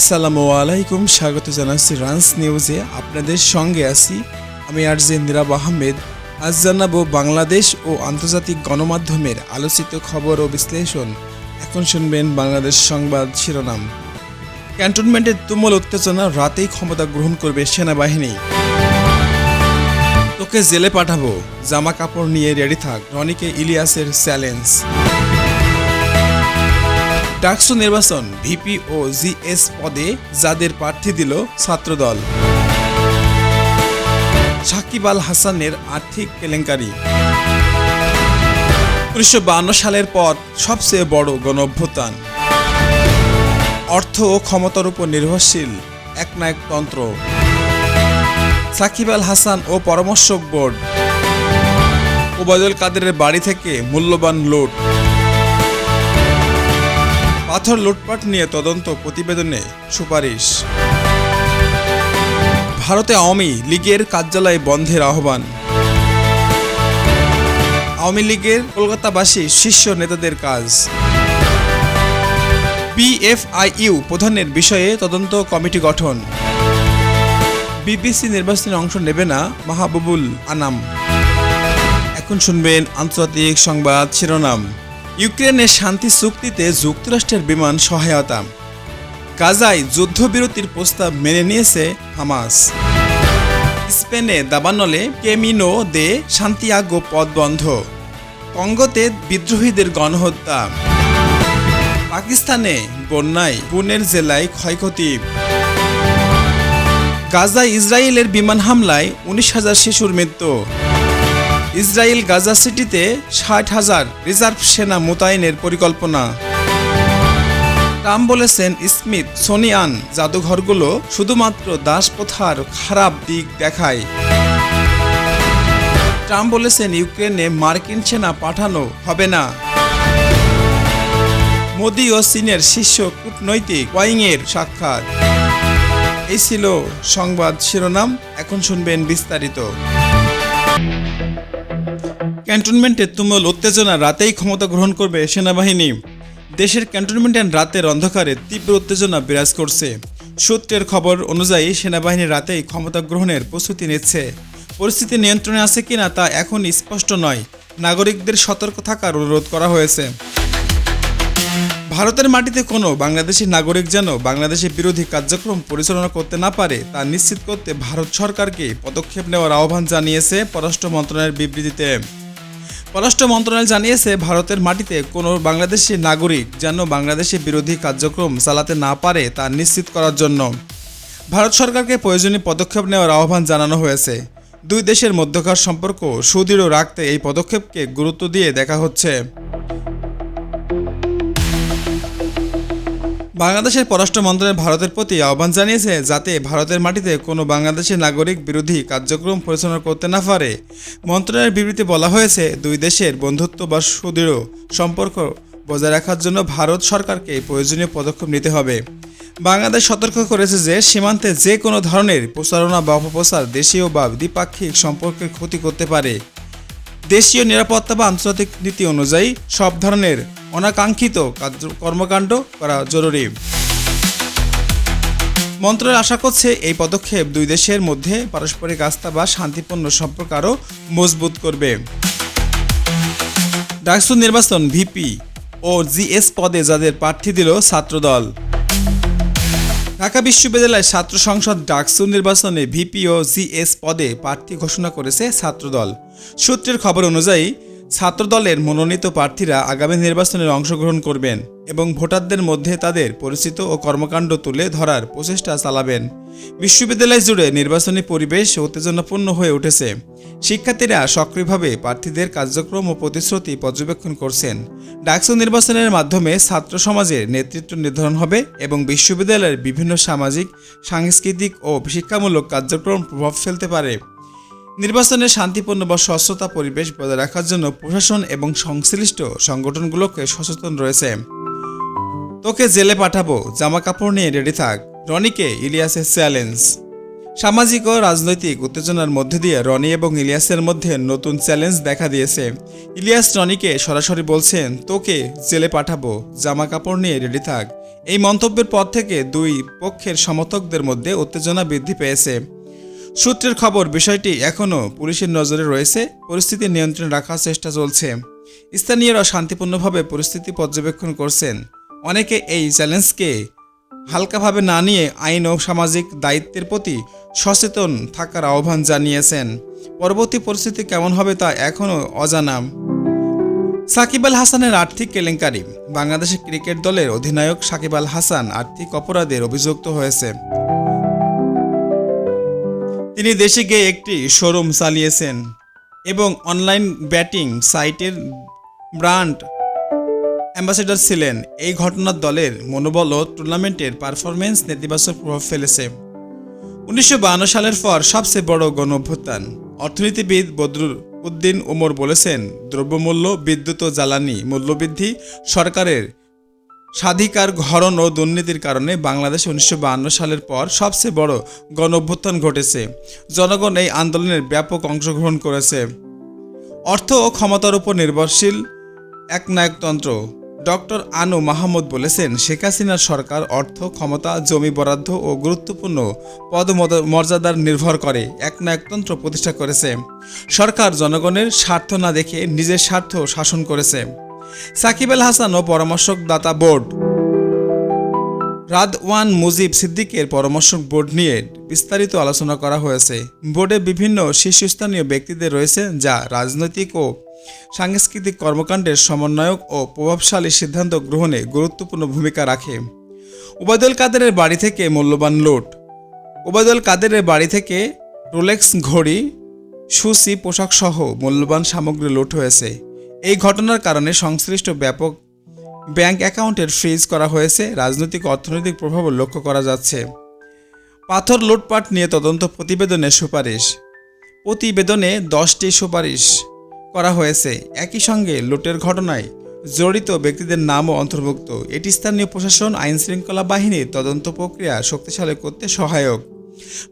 আসসালামু আলাইকুম, স্বাগত জানাচ্ছি রান্স নিউজে। আপনাদের সঙ্গে আছি আমি আর জে নীরাব আহমেদ। আজ জানাব বাংলাদেশ ও আন্তর্জাতিক গণমাধ্যমের আলোচিত খবর ও বিশ্লেষণ। এখন শুনবেন বাংলাদেশ সংবাদ শিরোনাম। ক্যান্টনমেন্টের তুমুল উত্তেজনা, রাতেই ক্ষমতা গ্রহণ করবে সেনাবাহিনী। তোকে জেলে পাঠাবো, জামা কাপড় নিয়ে রেডি থাক, রনিকে ইলিয়াসের চ্যালেঞ্জ। ডাকসু নির্বাচন ভিপি ও জিএস পদে যাদের প্রার্থী দিল ছাত্রদল। সাকিব আল হাসানের আর্থিক কেলেঙ্কারি। উনিশশো সালের পর সবচেয়ে বড় গণঅভ্যুত্থান। অর্থ ও ক্ষমতার উপর নির্ভরশীল একনায়কতন্ত্র। সাকিব আল হাসান ও পরামর্শক বোর্ড। ওবায়দুল কাদেরের বাড়ি থেকে মূল্যবান লুট পাথর লুটপাট নিয়ে তদন্ত প্রতিবেদনে সুপারিশ। ভারতে আওয়ামী লীগের কার্যালয় বন্ধের আহ্বান। আওয়ামী লীগের কলকাতাবাসী শীর্ষ নেতাদের কাজ। বিএফআইইউ প্রধানের বিষয়ে তদন্ত কমিটি গঠন। বিবিসি নির্বাচনে অংশ নেবে না মাহবুবুল আনাম। এখন শুনবেন আন্তর্জাতিক সংবাদ শিরোনাম। ইউক্রেনের শান্তি চুক্তিতে যুক্তরাষ্ট্রের বিমান সহায়তা। গাজায় যুদ্ধবিরতির প্রস্তাব মেনে নিয়েছে হামাস। স্পেনে দাবানলে কেমিনো দে শান্তিয়াগো পথ বন্ধ। কঙ্গোতে বিদ্রোহীদের গণহত্যা। পাকিস্তানে বন্যায় পুনের জেলায় ক্ষয়ক্ষতি। গাজায় ইসরায়েলের বিমান হামলায় উনিশ হাজার শিশুর মৃত্যু। ইসরায়েল গাজা সিটিতে ষাট হাজার রিজার্ভ সেনা মোতায়েনের পরিকল্পনা। ট্রাম্প বলেছেন, স্মিথ, সোনিয়ান জাদুঘরগুলো শুধুমাত্র দাসপ্রথার খারাপ দিক দেখায়। ট্রাম্প বলেছেন, ইউক্রেনে মার্কিন সেনা পাঠানো হবে না। মোদি ও চীনের শীর্ষ কূটনৈতিক ওয়াইংয়ের সাক্ষাৎ। এই ছিল সংবাদ শিরোনাম, এখন শুনবেন বিস্তারিত। ক্যান্টনমেন্টে তুমুল উত্তেজনা রাতেই ক্ষমতা গ্রহণ করবে সেনাবাহিনী। দেশের ক্যান্টনমেন্টের রাতের অন্ধকারে তীব্র উত্তেজনা বিরাজ করছে। সূত্রের খবর অনুযায়ী সেনাবাহিনী রাতেই ক্ষমতা গ্রহণের প্রস্তুতি নিচ্ছে। পরিস্থিতি নিয়ন্ত্রণে আছে কিনা তা এখন স্পষ্ট নয়। নাগরিকদের সতর্ক থাকার অনুরোধ করা হয়েছে। ভারতের মাটিতে কোনো বাংলাদেশি নাগরিক যেন বাংলাদেশের বিরোধী কার্যক্রম পরিচালনা করতে না পারে, তা নিশ্চিত করতে ভারত সরকারকে পদক্ষেপ নেওয়ার আহ্বান জানিয়েছে পররাষ্ট্র মন্ত্রণালয়ের বিবৃতিতে। পররাষ্ট্র মন্ত্রণালয় জানিয়েছে, ভারতের মাটিতে কোনো বাংলাদেশি নাগরিক যেন বাংলাদেশি বিরোধী কার্যক্রম চালাতে না পারে তা নিশ্চিত করার জন্য। ভারত সরকারকে প্রয়োজনীয় পদক্ষেপ নেওয়ার আহ্বান জানানো হয়েছে। দুই দেশের মধ্যকার সম্পর্ক সুদৃঢ় রাখতে এই পদক্ষেপকে গুরুত্ব দিয়ে দেখা হচ্ছে। বাংলাদেশের পররাষ্ট্র মন্ত্রণালয় ভারতের প্রতি আহ্বান জানিয়েছে যাতে ভারতের মাটিতে কোনো বাংলাদেশের নাগরিক বিরোধী কার্যক্রম পরিচালনা করতে না পারে। মন্ত্রণালয়ের বিবৃতি বলা হয়েছে, দুই দেশের বন্ধুত্ব বা সুদৃঢ় সম্পর্ক বজায় রাখার জন্য ভারত সরকারকে প্রয়োজনীয় পদক্ষেপ নিতে হবে। বাংলাদেশ সতর্ক করেছে যে, সীমান্তে যে কোনো ধরনের প্রচারণা বা অপপ্রচার দেশীয় বা দ্বিপাক্ষিক সম্পর্কের ক্ষতি করতে পারে। দেশীয় নিরাপত্তা বা আন্তর্জাতিক নীতি অনুযায়ী সব ধরনের অনাকাঙ্ক্ষিত কর্মকাণ্ড করা জরুরি। মন্ত্রণালয় আশা করছে এই পদক্ষেপ দুই দেশের মধ্যে পারস্পরিক আস্থা বা শান্তিপূর্ণ সম্পর্ক আরও মজবুত করবে। ডাকসু নির্বাচন ভিপি ও জিএস পদে যাদের প্রার্থী দিল ছাত্রদল। ঢাকা বিশ্ববিদ্যালয়ের ছাত্র সংসদ ডাকসু নির্বাচনে ভিপি ও জিএস পদে প্রার্থী ঘোষণা করেছে ছাত্রদল। সূত্রের খবর অনুযায়ী ছাত্রদলের মনোনীত প্রার্থীরা আগামী নির্বাচনে অংশগ্রহণ করবেন এবং ভোটারদের মধ্যে তাদের পরিচিত ও কর্মকাণ্ড তুলে ধরার প্রচেষ্টা চালাবেন। বিশ্ববিদ্যালয় জুড়ে নির্বাচনী পরিবেশ উত্তেজনাপূর্ণ হয়ে উঠেছে। শিক্ষার্থীরা সক্রিয়ভাবে প্রার্থীদের কার্যক্রম ও প্রতিশ্রুতি পর্যবেক্ষণ করছেন। ডাকসু নির্বাচনের মাধ্যমে ছাত্র সমাজের নেতৃত্ব নির্ধারণ হবে এবং বিশ্ববিদ্যালয়ের বিভিন্ন সামাজিক, সাংস্কৃতিক ও শিক্ষামূলক কার্যক্রম প্রভাব ফেলতে পারে। নির্বাচনে শান্তিপূর্ণ বা স্বচ্ছতা পরিবেশ বজায় রাখার জন্য প্রশাসন এবং সংশ্লিষ্ট সংগঠনগুলোকে সচেতন রয়েছে। তোকে জেলে পাঠাবো জামা কাপড় নিয়ে রেডি থাক, রনিকে ইলিয়াসের চ্যালেঞ্জ সামাজিক ও রাজনৈতিক উত্তেজনার মধ্যে দিয়ে রনি এবং ইলিয়াসের মধ্যে নতুন চ্যালেঞ্জ দেখা দিয়েছে। ইলিয়াস রনিকে সরাসরি বলছেন, তোকে জেলে পাঠাবো জামা কাপড় নিয়ে রেডি থাক। এই মন্তব্যের পর থেকে দুই পক্ষের সমর্থকদের মধ্যে উত্তেজনা বৃদ্ধি পেয়েছে। সূত্রের খবর, বিষয়টি এখনও পুলিশের নজরে রয়েছে। পরিস্থিতি নিয়ন্ত্রণে রাখার চেষ্টা চলছে। স্থানীয়রা শান্তিপূর্ণভাবে পরিস্থিতি পর্যবেক্ষণ করছেন। অনেকে এই চ্যালেঞ্জকে হালকাভাবে না নিয়ে আইন ও সামাজিক দায়িত্বের প্রতি সচেতন থাকার আহ্বান জানিয়েছেন। পরবর্তী পরিস্থিতি কেমন হবে তা এখনও অজানা। সাকিব আল হাসানের আর্থিক কেলেঙ্কারি। বাংলাদেশ ক্রিকেট দলের অধিনায়ক সাকিব আল হাসান আর্থিক অপরাধের অভিযুক্ত হয়েছে। তিনি দেশে গিয়ে একটি শোরুম চালিয়েছেন এবং অনলাইন ব্যাটিং সাইটের ব্র্যান্ড অ্যাম্বাসেডর ছিলেন। এই ঘটনার দলের মনোবল ও টুর্নামেন্টের পারফরমেন্স নেতিবাচক প্রভাব ফেলেছে। উনিশশো সালের পর সবচেয়ে বড় গণ অভ্যুত্থান অর্থনীতিবিদ বদরুল উদ্দিন ওমর বলেছেন, দ্রব্যমূল্য, বিদ্যুৎ ও জ্বালানি মূল্যবৃদ্ধি সরকারের স্বাধিকার ঘরণ ও দুর্নীতির কারণে বাংলাদেশ উনিশশো সালের পর সবচেয়ে বড় গণ অভ্যুত্থান ঘটেছে। জনগণ এই আন্দোলনের ব্যাপক অংশগ্রহণ করেছে। অর্থ ও ক্ষমতার উপর নির্ভরশীল একনায়কতন্ত্র ডক্টর আনু মাহমুদ বলেছেন, শেখ হাসিনার সরকার অর্থ, ক্ষমতা, জমি বরাদ্দ ও গুরুত্বপূর্ণ পদমর্যাদার নির্ভর করে, একনায়কতন্ত্র প্রতিষ্ঠা করেছে। সরকার জনগণের স্বার্থ না দেখে নিজের স্বার্থ শাসন করেছে। সাকিব আল হাসান ও পরামর্শকদাতা বোর্ড। রাদওয়ান মুজিব সিদ্দিকের পরামর্শক বোর্ড নিয়ে বিস্তারিত আলোচনা করা হয়েছে। বোর্ডে বিভিন্ন শীর্ষস্থানীয় ব্যক্তিদের রয়েছে যা রাজনৈতিক ও সাংস্কৃতিক কর্মকাণ্ডের সমন্বয়ক ও প্রভাবশালী সিদ্ধান্ত গ্রহণে গুরুত্বপূর্ণ ভূমিকা রাখে। উবায়দুল কাদেরের বাড়ি থেকে মূল্যবান লুট। উবায়দুল কাদেরের বাড়ি থেকে রোলেক্স ঘড়ি, সুসি পোশাক সহ মূল্যবান সামগ্রী লুট হয়েছে। এই ঘটনার কারণে সংশ্লিষ্ট ব্যাপক ব্যাংক অ্যাকাউন্টের ফ্রিজ করা হয়েছে। রাজনৈতিক অর্থনৈতিক প্রভাবও লক্ষ্য করা যাচ্ছে। পাথর লুটপাট নিয়ে তদন্ত প্রতিবেদনে সুপারিশ। প্রতিবেদনে দশটি সুপারিশ করা হয়েছে। একই সঙ্গে লুটের ঘটনায় জড়িত ব্যক্তিদের নামও অন্তর্ভুক্ত। এটি স্থানীয় প্রশাসন আইন শৃঙ্খলা বাহিনীর তদন্ত প্রক্রিয়া শক্তিশালী করতে সহায়ক।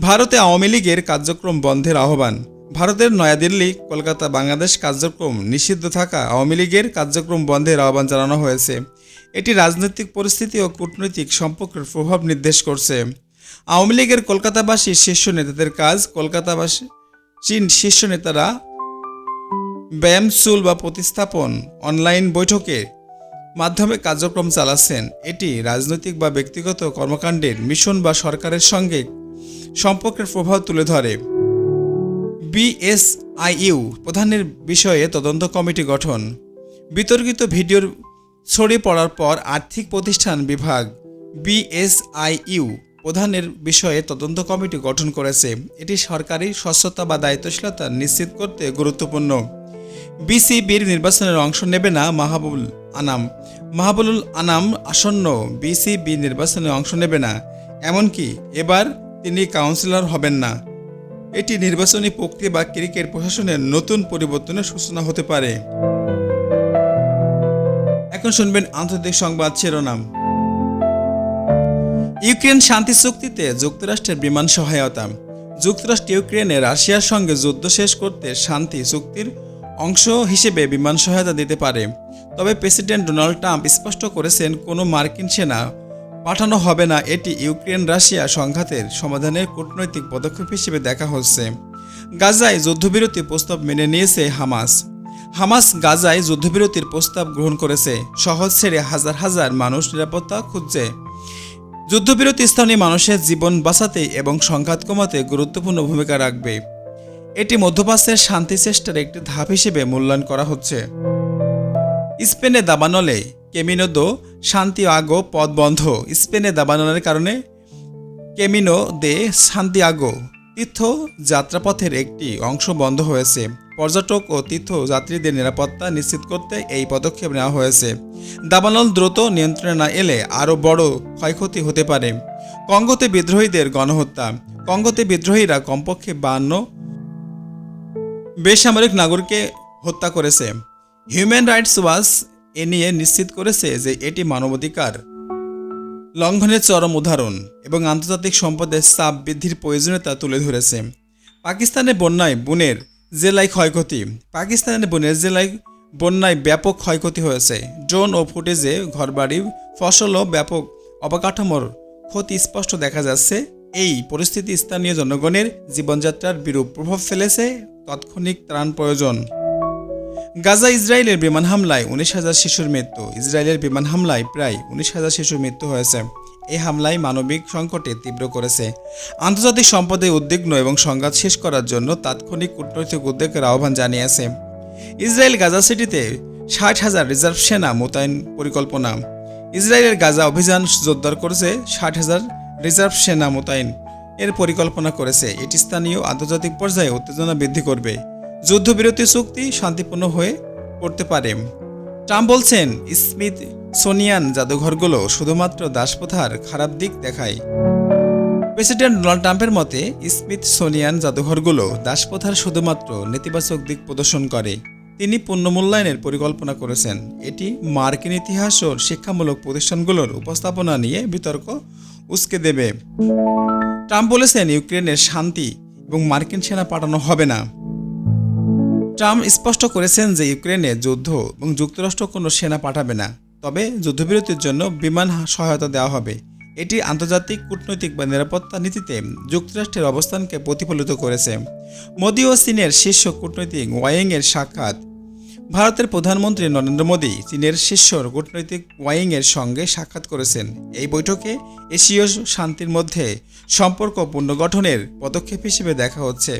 ভারতে আওয়ামী লীগের কার্যক্রম বন্ধের আহ্বান। ভারতের নয়াদিল্লি, কলকাতা, বাংলাদেশ কার্যক্রম নিষিদ্ধ থাকা আওয়ামী লীগের কার্যক্রম বন্ধের আহ্বান জানানো হয়েছে। এটি রাজনৈতিক পরিস্থিতি ও কূটনৈতিক সম্পর্কের প্রভাব নির্দেশ করছে। আওয়ামী লীগের কলকাতাবাসী শীর্ষ নেতাদের কাজ, কলকাতাবাসী চীন শীর্ষ নেতারা ব্যায়াম, চুল বা প্রতিস্থাপন, অনলাইন বৈঠকে মাধ্যমে কার্যক্রম চালাচ্ছেন। এটি রাজনৈতিক বা ব্যক্তিগত কর্মকাণ্ডের মিশন বা সরকারের সঙ্গে সম্পর্কের প্রভাব তুলে ধরে। বিএসআইইউ প্রধানের বিষয়ে তদন্ত কমিটি গঠন। বিতর্কিত ভিডিওর ছড়িয়ে পড়ার পর আর্থিক প্রতিষ্ঠান বিভাগ বিএসআইইউ প্রধানের বিষয়ে তদন্ত কমিটি গঠন করেছে। এটি সরকারি স্বচ্ছতা বা দায়িত্বশীলতা নিশ্চিত করতে গুরুত্বপূর্ণ। বিসিবির নির্বাচনের অংশ নেবে না মাহবুল আনাম। মাহবুল আনাম আসন্ন বিসিবি নির্বাচনে অংশ নেবে না। এমনকি এবার তিনি কাউন্সিলর হবেন না। এটি নির্বাচনী প্রক্রিয়া বা ক্রিকেট প্রশাসনের নতুন পরিবর্তনের সূচনা হতে পারে। এখন শুনবেন আন্তর্জাতিক সংবাদ শিরোনাম। ইউক্রেন শান্তি চুক্তিতে যুক্তরাষ্ট্রের বিমান সহায়তা। যুক্তরাষ্ট্র ইউক্রেনে রাশিয়ার সঙ্গে যুদ্ধ শেষ করতে শান্তি চুক্তির অংশ হিসেবে বিমান সহায়তা দিতে পারে। তবে প্রেসিডেন্ট ডোনাল্ড ট্রাম্প স্পষ্ট করেছেন, কোনো মার্কিন সেনা পাঠানো হবে না। এটি ইউক্রেন রাশিয়া সংঘাতের সমাধানের কূটনৈতিক পদক্ষেপ হিসেবে দেখা হচ্ছে। গাজায় যুদ্ধবিরতি প্রস্তাব মেনে নিয়েছে হামাস। হামাস গাজায় যুদ্ধবিরতির প্রস্তাব গ্রহণ করেছে। শহর ছেড়ে হাজার হাজার মানুষ নিরাপত্তা খুঁজছে। যুদ্ধবিরতি স্থানীয় মানুষের জীবন বাঁচাতে এবং সংঘাত কমাতে গুরুত্বপূর্ণ ভূমিকা রাখবে। এটি মধ্যপ্রাচ্যের শান্তি চেষ্টার একটি ধাপ হিসেবে মূল্যায়ন করা হচ্ছে। স্পেনে দাবানলে কেমিনোদো শান্তি আগো পথ বন্ধ। স্পেনে দাবানলের কারণে কেমিনো দে সান্তিয়াগো তীর্থ যাত্রাপথের একটি অংশ বন্ধ হয়েছে। পর্যটক ও তীর্থযাত্রীদের নিরাপত্তা নিশ্চিত করতে এই পদক্ষেপ নেওয়া হয়েছে। দাবানল দ্রুত নিয়ন্ত্রণে না এলে আরও বড় ক্ষয়ক্ষতি হতে পারে। কঙ্গোতে বিদ্রোহীদের গণহত্যা। কঙ্গোতে বিদ্রোহীরা কমপক্ষে বান্ন বেসামরিক নাগরিককে হত্যা করেছে। হিউম্যান রাইটস ওয়াচ এ নিয়ে নিশ্চিত করেছে যে এটি মানবাধিকার। লঙ্ঘনের চরম উদাহরণ এবং আন্তর্জাতিক সম্পদের চাপ বৃদ্ধির প্রয়োজনীয়তা তুলে ধরেছে। পাকিস্তানের বন্যায় বনের জেলায় ক্ষয়ক্ষতি। পাকিস্তানের বনের জেলায় বন্যায় ব্যাপক ক্ষয়ক্ষতি হয়েছে। ড্রোন ও ফুটেজে ঘরবাড়ি ফসলও ব্যাপক অবকাঠামোর ক্ষতি স্পষ্ট দেখা যাচ্ছে। এই পরিস্থিতি স্থানীয় জনগণের জীবনযাত্রার বিরূপ প্রভাব ফেলেছে। তাৎক্ষণিক ত্রাণ প্রয়োজন। গাজা ইসরায়েলের বিমান হামলায় উনিশ হাজার শিশুর মৃত্যু। ইসরায়েলের বিমান হামলায় প্রায় উনিশ হাজার শিশুর মৃত্যু হয়েছে। এই হামলায় মানবিক সংকটে তীব্র করেছে। আন্তর্জাতিক সম্পদে উদ্বিগ্ন এবং সংঘাত শেষ করার জন্য তাৎক্ষণিক কূটনৈতিক উদ্যোগের আহ্বান জানিয়েছে। ইসরায়েল গাজা সিটিতে ষাট হাজার রিজার্ভ সেনা মোতায়েন পরিকল্পনা। ইসরায়েলের গাজা অভিযান জোরদার করেছে, ষাট হাজার রিজার্ভ সেনা মোতায়েন এর পরিকল্পনা করেছে। এটি স্থানীয় আন্তর্জাতিক পর্যায়ে উত্তেজনা বৃদ্ধি করবে। যুদ্ধবিরতি চুক্তি শান্তিপূর্ণ হয়ে পড়তে পারে। ট্রাম্প বলছেন, স্মিথ সোনিয়ান জাদুঘরগুলো শুধুমাত্র দাসপ্রথার খারাপ দিক দেখায়। প্রেসিডেন্ট ডোনাল্ড ট্রাম্পের মতে, স্মিথ সোনিয়ান জাদুঘরগুলো দাসপ্রথার শুধুমাত্র নেতিবাচক দিক প্রদর্শন করে। তিনি পণ্য মূল্যায়নের পরিকল্পনা করেছেন। এটি মার্কিন ইতিহাস ও শিক্ষামূলক প্রতিষ্ঠানগুলোর উপস্থাপনা নিয়ে বিতর্ক উস্কে দেবে। ট্রাম্প বলেছেন, ইউক্রেনের শান্তি এবং মার্কিন সেনা পাঠানো হবে না। ট্রাম্প স্পষ্ট করেছেন যে ইউক্রেনে যুদ্ধ এবং যুক্তরাষ্ট্র কোনো সেনা পাঠাবে না। তবে যুদ্ধবিরতির জন্য বিমান সহায়তা দেওয়া হবে। এটি আন্তর্জাতিক কূটনৈতিক বা নিরাপত্তা নীতিতে যুক্তরাষ্ট্রের অবস্থানকে প্রতিফলিত করেছে। মোদী ও চীনের শীর্ষ কূটনৈতিক ওয়াইং এর সাক্ষাৎ। ভারতের প্রধানমন্ত্রী নরেন্দ্র মোদী চীনের শীর্ষ কূটনৈতিক ওয়াইং এর সঙ্গে সাক্ষাৎ করেছেন। এই বৈঠকে এশীয় শান্তির মধ্যে সম্পর্ক পুনর্গঠনের পদক্ষেপ হিসেবে দেখা হচ্ছে।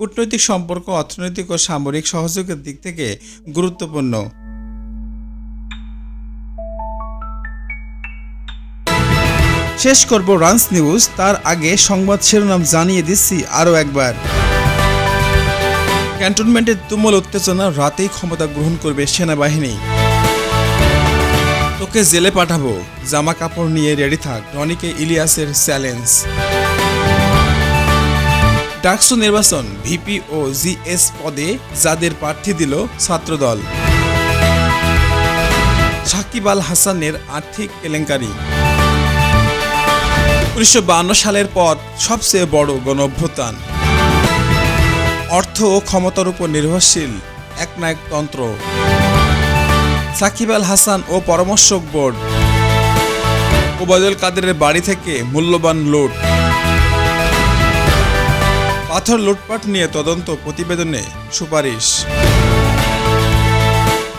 কূটনৈতিক সম্পর্ক, অর্থনৈতিক ও সামরিক সহযোগের দিক থেকে গুরুত্বপূর্ণ। শেষ করব রান্স নিউজ। তার আগে সংবাদ শিরোনাম জানিয়ে দিচ্ছি আরও একবার। ক্যান্টনমেন্টের তুমুল উত্তেজনা, রাতেই ক্ষমতা গ্রহণ করবে সেনাবাহিনী। তোকে জেলে পাঠাবো। জামা কাপড় নিয়ে রেডি থাক। রনিকে ইলিয়াসের চ্যালেঞ্জ। ডাকসু নির্বাচন ভিপি ও জিএস পদে যাদের প্রার্থী দিল ছাত্রদল। সাকিব আল হাসানের আর্থিক কেলেঙ্কারি। উনিশশো সালের পর সবচেয়ে বড় গণ অভ্যুত্থান অর্থ ও ক্ষমতার উপর নির্ভরশীল একনায়কতন্ত্র। সাকিব আল হাসান ও পরামর্শক বোর্ড। ওবায়দুল কাদেরের বাড়ি থেকে মূল্যবান লুট। পাথর লুটপাট নিয়ে তদন্ত প্রতিবেদনে সুপারিশ।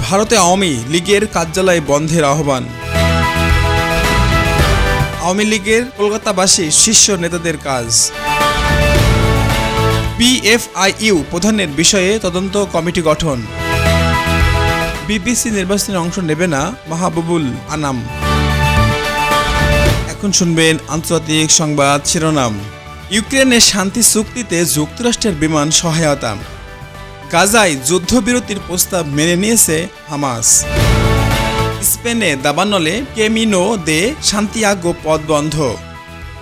ভারতে আওয়ামী লীগের কার্যালয় বন্ধের আহ্বান। আওয়ামী লীগের কলকাতাবাসী শীর্ষ নেতাদের কাজ। পিএফআইইউ প্রধানের বিষয়ে তদন্ত কমিটি গঠন। বিবিসি নির্বাচনে অংশ নেবে না মাহবুবুল আনাম। এখন শুনবেন আন্তর্জাতিক সংবাদ শিরোনাম। ইউক্রেনের শান্তি চুক্তিতে যুক্তরাষ্ট্রের বিমান সহায়তা। গাজায় যুদ্ধবিরতির প্রস্তাব মেনে নিয়েছে হামাস। স্পেনে দাবানলে কেমিনো দে শান্তিয়াগো পথ বন্ধ।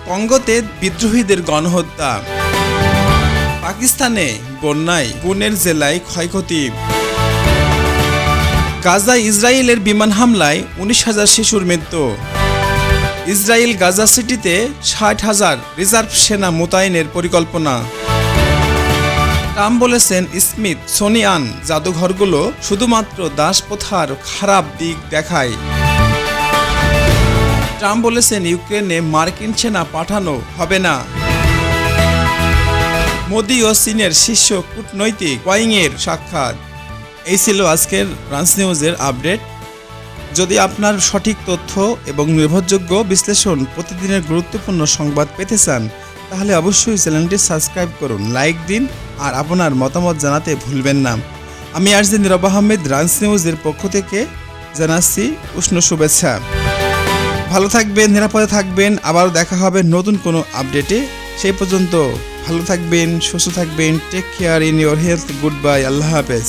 কঙ্গোতে বিদ্রোহীদের গণহত্যা। পাকিস্তানে বন্যায় পুনের জেলায় ক্ষয়ক্ষতি। গাজায় ইসরায়েলের বিমান হামলায় উনিশ হাজার শিশুর মৃত্যু। ইসরায়েল গাজা সিটিতে ষাট হাজার রিজার্ভ সেনা মোতায়েনের পরিকল্পনা। ট্রাম্প বলেছেন, স্মিথ সোনিয়ান জাদুঘরগুলো শুধুমাত্র দাসপ্রথার খারাপ দিক দেখায়। ট্রাম্প বলেছেন, ইউক্রেনে মার্কিন সেনা পাঠানো হবে না। মোদি ও চীনের শীর্ষ কূটনৈতিক ওয়াইংয়ের সাক্ষাৎ। এই ছিল আজকের রান্স নিউজের আপডেট। যদি আপনার সঠিক তথ্য এবং নির্ভরযোগ্য বিশ্লেষণ প্রতিদিনের গুরুত্বপূর্ণ সংবাদ পেতে চান, তাহলে অবশ্যই চ্যানেলটি সাবস্ক্রাইব করুন, লাইক দিন আর আপনার মতামত জানাতে ভুলবেন না। আমি আরজি নীরব আহমেদ, রান্স নিউজের পক্ষ থেকে জানাচ্ছি উষ্ণ শুভেচ্ছা। ভালো থাকবেন, নিরাপদে থাকবেন, আবারও দেখা হবে নতুন কোনো আপডেটে। সেই পর্যন্ত ভালো থাকবেন, সুস্থ থাকবেন take care in your health good bye আল্লাহ হাফেজ।